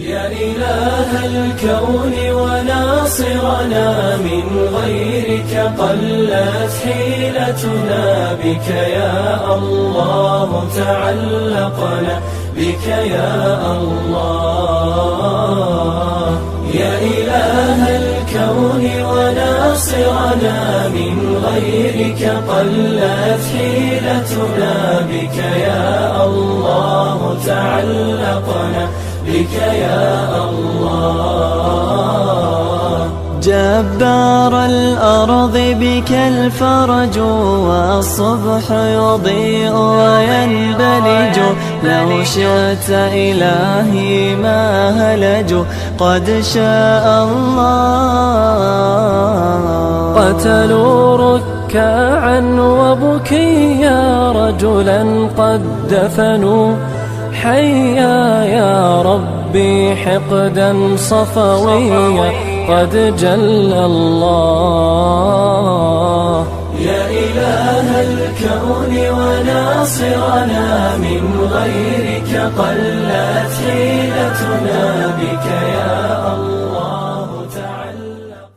يا إله الكون وناصرنا من غيرك قلت حيلتنا بك يا الله تعلقنا بك يا الله. يا إله الكون وناصرنا من غيرك قلت حيلتنا بك يا الله تعلقنا بك يا الله. جبار الأرض بك الفرج والصبح يضيء وينبلج لو شئت إلهي ما هلجوا قد شاء الله. قتلوا ركعا وبكيا رجلا قد دفنوا. حيا يا ربي حقدا صفويا قد جل الله يا إله الكون وناصرنا من غيرك قلت حيلتنا بك يا الله تعلق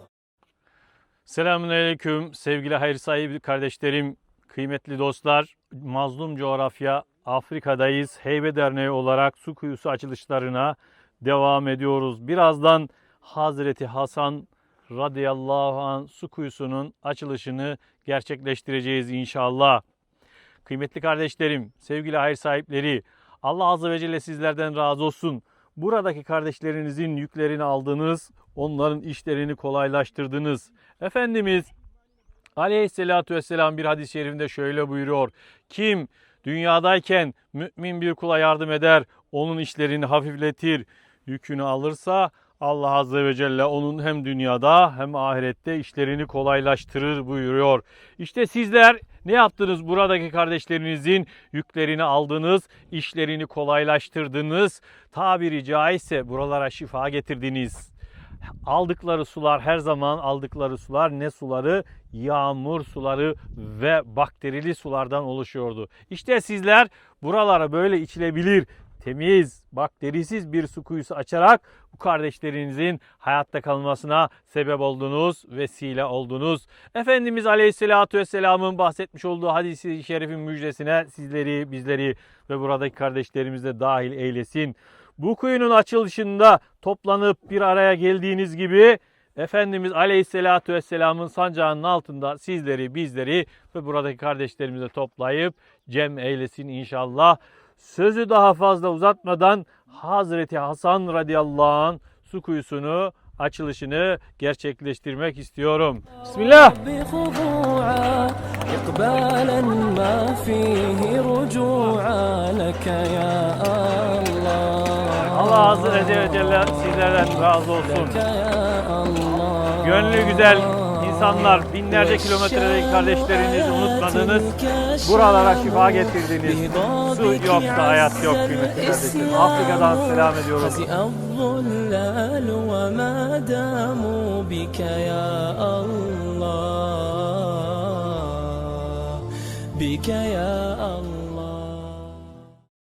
Selamünaleyküm sevgili hayır sahibi kardeşlerim, kıymetli dostlar. Mazlum coğrafya Afrika'dayız. Heybe Derneği olarak su kuyusu açılışlarına devam ediyoruz. Birazdan Hazreti Hasan radıyallahu an su kuyusunun açılışını gerçekleştireceğiz inşallah. Kıymetli kardeşlerim, sevgili hayır sahipleri, Allah Azze ve Celle sizlerden razı olsun. Buradaki kardeşlerinizin yüklerini aldınız, onların işlerini kolaylaştırdınız. Efendimiz Aleyhisselatü Vesselam bir hadis-i şerifinde şöyle buyuruyor. Kim dünyadayken mümin bir kula yardım eder, onun işlerini hafifletir, yükünü alırsa Allah Azze ve Celle onun hem dünyada hem ahirette işlerini kolaylaştırır buyuruyor. İşte sizler ne yaptınız? Buradaki kardeşlerinizin yüklerini aldınız, işlerini kolaylaştırdınız. Tabiri caizse buralara şifa getirdiniz. Aldıkları sular her zaman aldıkları sular ne suları? Yağmur suları ve bakterili sulardan oluşuyordu. İşte sizler buralara böyle içilebilir, temiz, bakterisiz bir su kuyusu açarak bu kardeşlerinizin hayatta kalmasına sebep oldunuz, vesile oldunuz. Efendimiz Aleyhisselatü Vesselam'ın bahsetmiş olduğu hadisi şerifin müjdesine sizleri, bizleri ve buradaki kardeşlerimizi de dahil eylesin. Bu kuyunun açılışında toplanıp bir araya geldiğiniz gibi Efendimiz Aleyhisselatü Vesselam'ın sancağının altında sizleri, bizleri ve buradaki kardeşlerimizi toplayıp cem eylesin inşallah. Sözü daha fazla uzatmadan Hazreti Hasan radıyallahu anh su kuyusunu açılışını gerçekleştirmek istiyorum. Bismillah. Allah Azze ve Celle sizlerden razı olsun. لك يا الله Gönlü güzel insanlar, binlerce kilometredeki kardeşlerinizi unutmadınız. Buralara şifa getirdiniz. Su yoksa hayat yok kıymetli kardeşlerim. Afrika'dan selam ediyoruz. خزئ الظلال وما داموا بك يا الله بك يا الله